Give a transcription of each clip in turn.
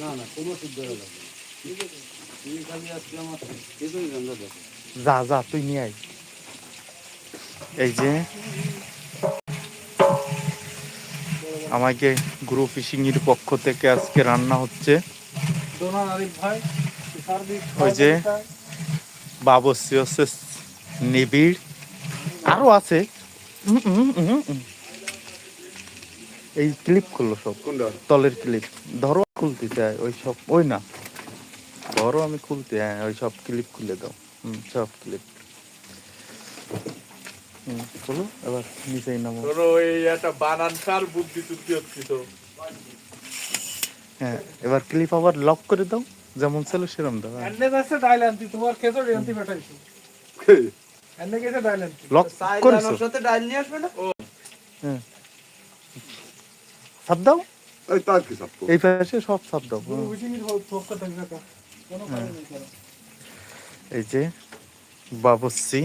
না না কোনো শুদ্ধ তুমি খালি আজকে আমার এটাই গন্ধ দেখো। যা যা তুই নিয়ে আয়। এই যে আমাকে গ্রুপ ফিশিং এর পক্ষ থেকে আজকে রান্না হচ্ছে। ওই যে বাবসি হচ্ছে নিবিড় আরও আছে। উম, উম, উম। এই ক্লিপ খুললো সব। তলের ক্লিপ ধরো খুলতে চাই ওই সব ওই না। ধরো আমি খুলতে হ্যাঁ ওই সব ক্লিপ খুলে দাও। হুম সব ক্লিপ হুম এবার নিচেই নামো। ওই একটা বানান সার বুদ্ধি টুদ্ধি হচ্ছে তো। হ্যাঁ এবার ক্লিপ আবার লক করে দাও যেমন ছিল সেরকম দাও। হ্যাঁ। এনে যাচ্ছে ডাইল আনতি তোমার খেজুর আনতি পাঠাইছো। এনে গেছে ডাইল আনতি লক করেছ? সাথে ডাল নিয়ে আসবে না? সাপ দাও এই তার কি সাপ এই পাশে সব সাপ দাও কারণ এই যে বাবুসি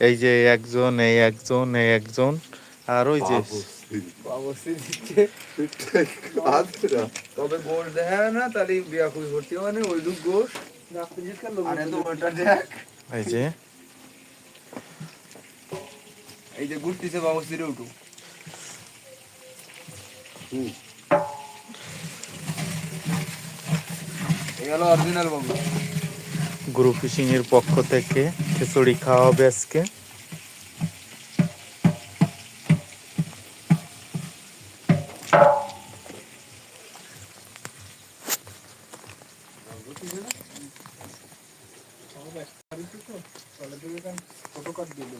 এই যে একজন এই একজন এই একজন আর ওই যে তবে গোশ দেখা না তাহলে বিয়া খুবই ভর্তি মানে ওই লুক গোশ এই যে এই যে ঘুরতেছে বাবস্তিরে উঠু গ্রুপ ফিশিং এর পক্ষ থেকে খিচুড়ি খাওয়া হবে আজকে। ফটো কাট দিল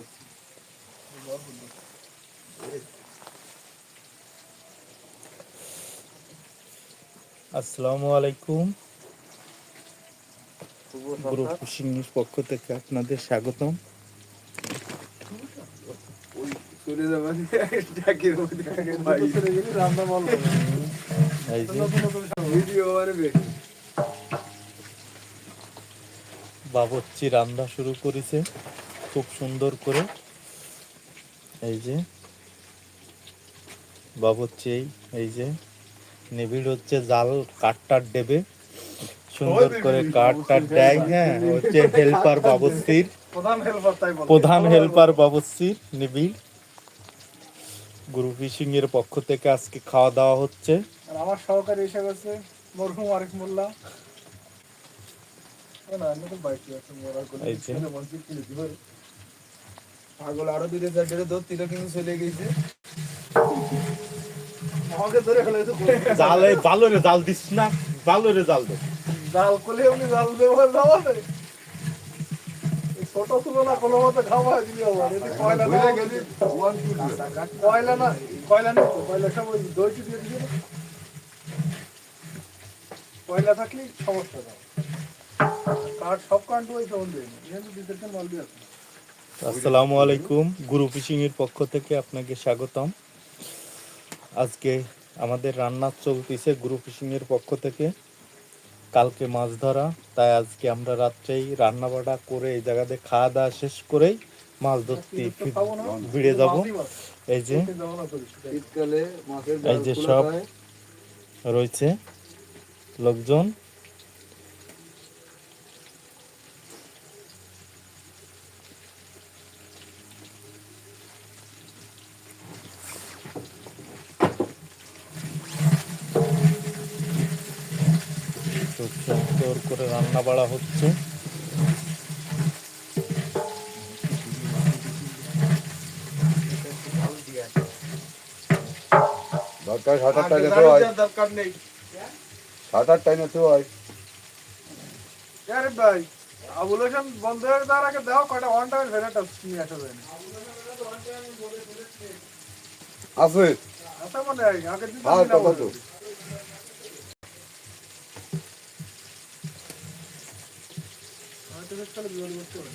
আসসালামু আলাইকুম। গ্রুপ ফিশিং এর পক্ষ থেকে আপনাদের স্বাগতম। বাবচ্চি রান্না শুরু করেছে খুব সুন্দর করে। এই যে। বাবচ্চি এই এই যে। নিবিড় হচ্ছে জাল কাঠটার দেবে সুন্দর করে কাঠটার দেয় হ্যাঁ হচ্ছে হেল্পার বাবচ্চির প্রধান হেল্পার প্রধান নিবিড়। গুরু ফিশিং এর পক্ষ থেকে আজকে খাওয়া দাওয়া হচ্ছে। আর আমার সহকারী এসে গেছে মরহুম আরিফ মোল্লা। আছে পাগল আরও দুটো চারটে ধরছিল কিন্তু চলে গেছে। জালে জাল দিস না জাল দে। জাল কোলে উনি জাল ব্যবহার যাওয়া দেয় ছোট ছিল না কোনো মতে খাওয়া দিলি আবার এদিকে কয়লা না গেলি কয়লা না কয়লা নেই তো কয়লা সব ওই দইটি দিয়ে দিবে কয়লা থাকলে সমস্যা না কাঠ সব কাঠ ওই কেমন দেয় কিন্তু দিতে মাল দিয়ে আছে আসসালামু আলাইকুম। গুরু ফিশিং এর পক্ষ থেকে আপনাকে স্বাগতম। আজকে আমাদের রান্না চলতেছে গ্রুপ ফিশিংয়ের পক্ষ থেকে। কালকে মাছ ধরা তাই আজকে আমরা রাত্রেই রান্না বাড়া করে এই জায়গাতে খাওয়া দাওয়া শেষ করেই মাছ ধরতে ভিড়ে যাব। এই যে এই যে সব রয়েছে। লোকজন খুব সুন্দর করে রান্না বাড়া হচ্ছে। দরকার সাত হয়। দরকার নেই। সাত হয়। আরে ভাই আবুল হোসেন বন্ধ হয়ে তার আগে দাও কয়টা ওয়ান টাইম ভেড়াটা নিয়ে আসা যায় না আছে মানে হ্যাঁ বেশ তাহলে বিয়ে করতে হবে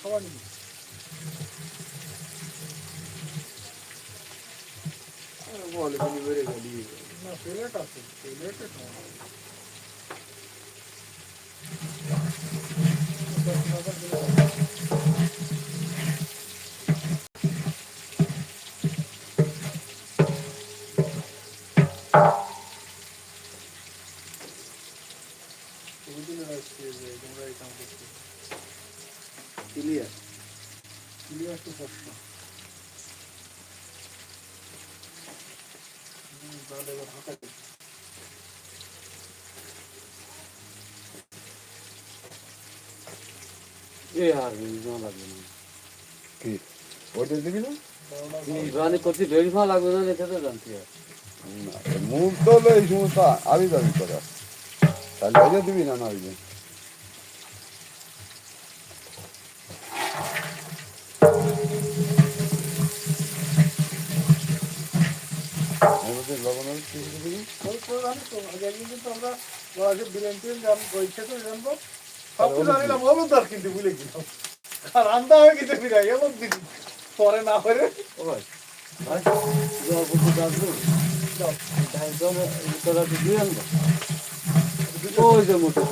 সবাই নিবি। বলে বেড়ে গেলি না প্লেট আছে প্লেটে খাওয়া তোমরা এই কাম করছ তো? এ আর না লাগবে না কি দিবি না ভেরিফা লাগবে না এটা তো জানতে মুখ তো এই করা তো জানি তো, আগে একদিন কিন্তু আমরা বয়সে বিলেন টিলেন জান- ওই খেতে জানব। সব কিছু আনিলাম, হলুদ আর কিনতে ভুলে গেলাম। ওই যে মোটর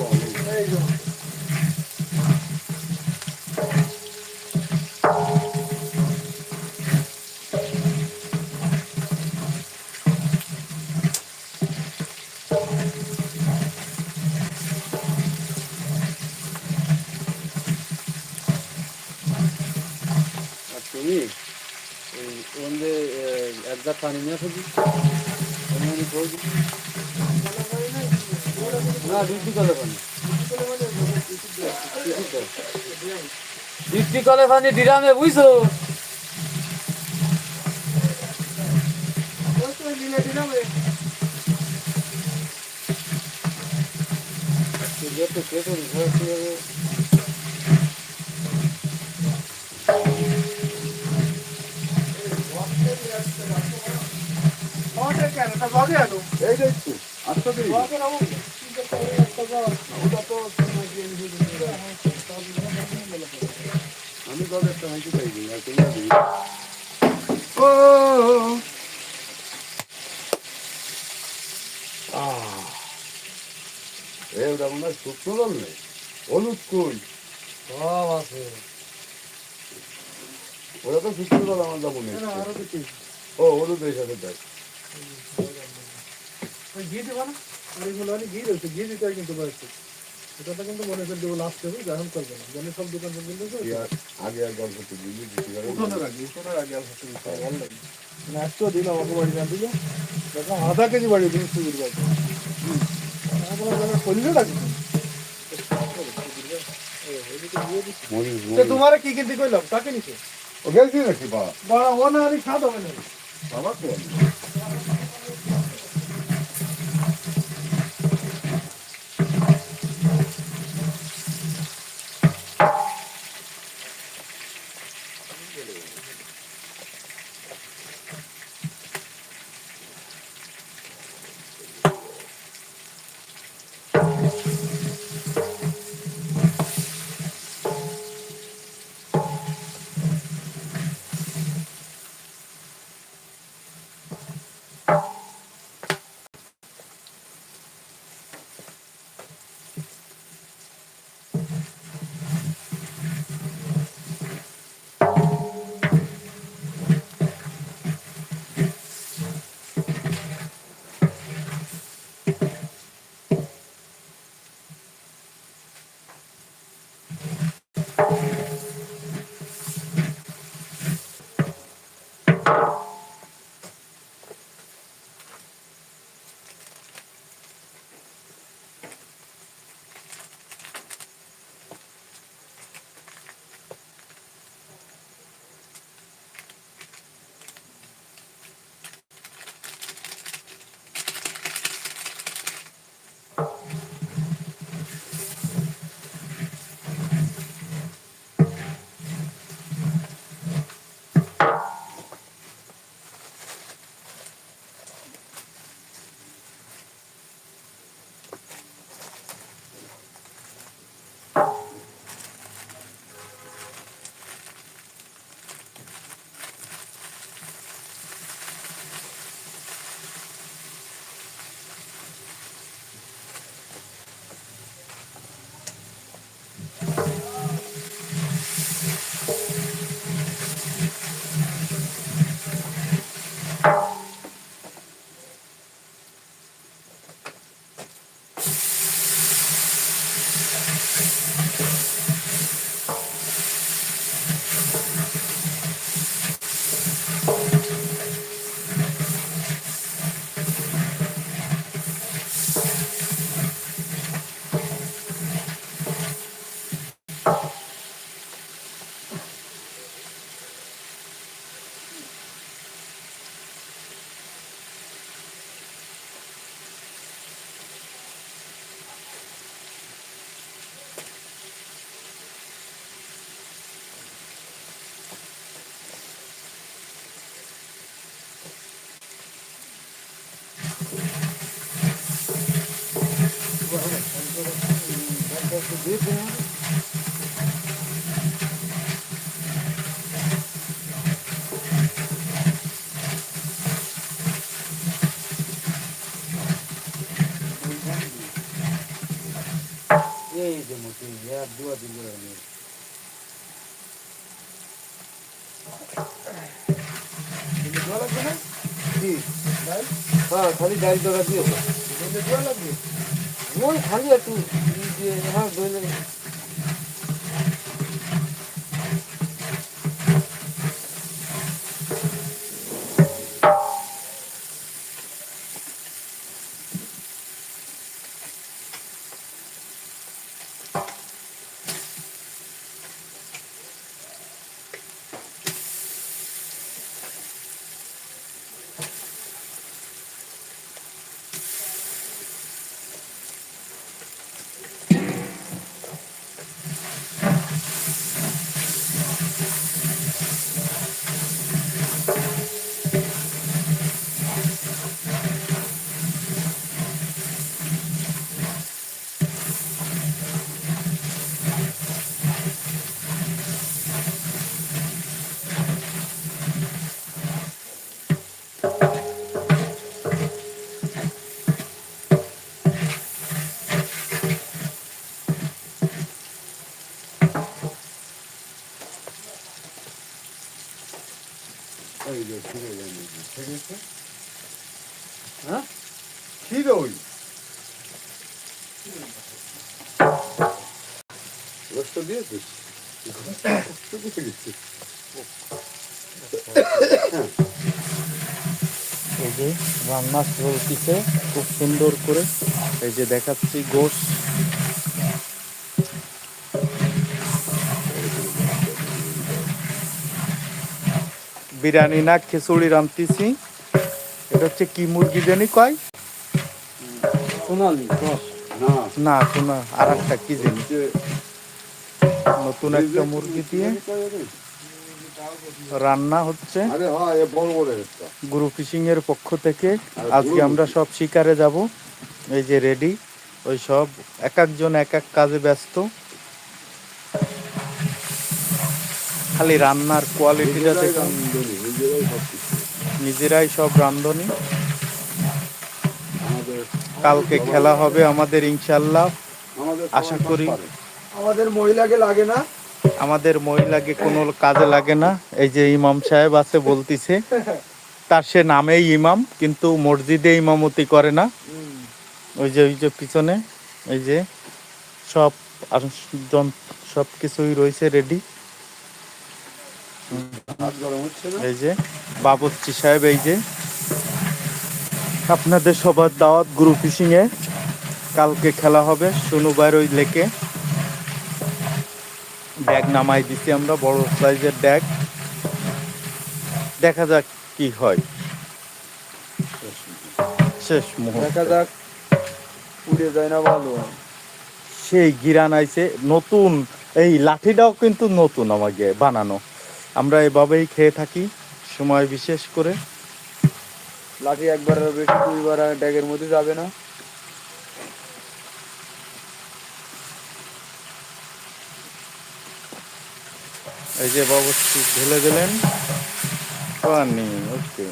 তুমি এই ওন্দে এক গাছ পানি নিয়ে আসবি না বৃষ্টি কলে পানি বৃষ্টি কলে পানি ডিরামে বুঝছ ওই তো মিলে দিলাম, এই যেহেতু কে করি দিয়ে। আমি ও এ নেই হলুদ কই সব আছে ওটা তো শুকনো জল আমার যা মনে ও হলুদ এই সাথে দেয় ওই ঘি দিবা না? আর এগুলো অনেক ঘি রয়েছে, ঘি দিতে হয় কিন্তু বয়সে। এটাতে কিন্তু মনে করে দেবো লাস্টে হবে, গ্রহণ করবে না। জানি সব দোকান আর আগে আর গল্প দিবি দিতে আগে, উঠোনের আগে আর হচ্ছে না, ভালো লাগে। মানে আজকেও দিলাম আমাকে বাড়ি জানতে গিয়ে। দেখলাম আধা কেজি বাড়ি দিন সুবির বাড়ি করলে তো তোমার কি কিনতে কইলাম কাকে নিছে? ও গেলছি নাকি বা বড় ও না আমি খাওয়া হবে না। বাবা তো। এই যে মতি এক দুয়া দিল আমি জল লাগবে না ডাল হ্যাঁ খালি ডাল দরা দিও। কিন্তু জল লাগবে ওই খালি একটু ই দিয়ে হ্যাঁ দইলে এই যে গেছে, ঠিক আছে? হ্যাঁ? ছিঁড়ে ওই। এই যে রান্না চলতিছে খুব সুন্দর করে এই যে দেখাচ্ছি গোশ। বিরিয়ানি না খিচুড়ি রান্তিছি এটা হচ্ছে কি মুরগি জানি কয়? না শোনা আর একটা কি জানি? নতুন একটা মুরগি দিয়ে রান্না হচ্ছে। হ্যাঁ গুরু ফিশিং এর পক্ষ থেকে। আজকে আমরা সব শিকারে যাব। এই যে রেডি ওই সব। এক একজন এক এক কাজে ব্যস্ত। খালি রান্নার কোয়ালিটিটা নিজেরাই দেখুন। নিজেরাই সব রান্ধনি। কালকে খেলা হবে আমাদের ইনশাল্লাহ আশা করি। আমাদের মহিলাকে লাগে না? আমাদের মহিলাকে কোনো কাজে লাগে না। এই যে ইমাম সাহেব আছে বলতিছে তার সে নামেই ইমাম কিন্তু মসজিদে ইমামতি করে না। ওই যে ওই যে পিছনে এই যে সব সব কিছুই রয়েছে রেডি হাত গরম হচ্ছে না এই যে বাবুর্চি সাহেব এই যে আপনাদের সবার দাওয়াত গ্রুপ ফিশিং এ। কালকে খেলা হবে শনিবার ওই লেকে। ব্যাগ নামাই দিছি আমরা বড় সাইজের ব্যাগ। দেখা যাক কি হয়। শেষ মুহূর্ত। দেখা যাক উড়ে যায় না ভালো সেই গিরান আইছে নতুন এই লাঠিটাও কিন্তু নতুন আমাকে বানানো। আমরা এভাবেই খেয়ে থাকি সময় বিশেষ করে। লাঠি একবার বেশি দুইবার ড্যাগের মধ্যে যাবে না। এই যে বাবু ঢেলে দিলেন। পানি ওকে।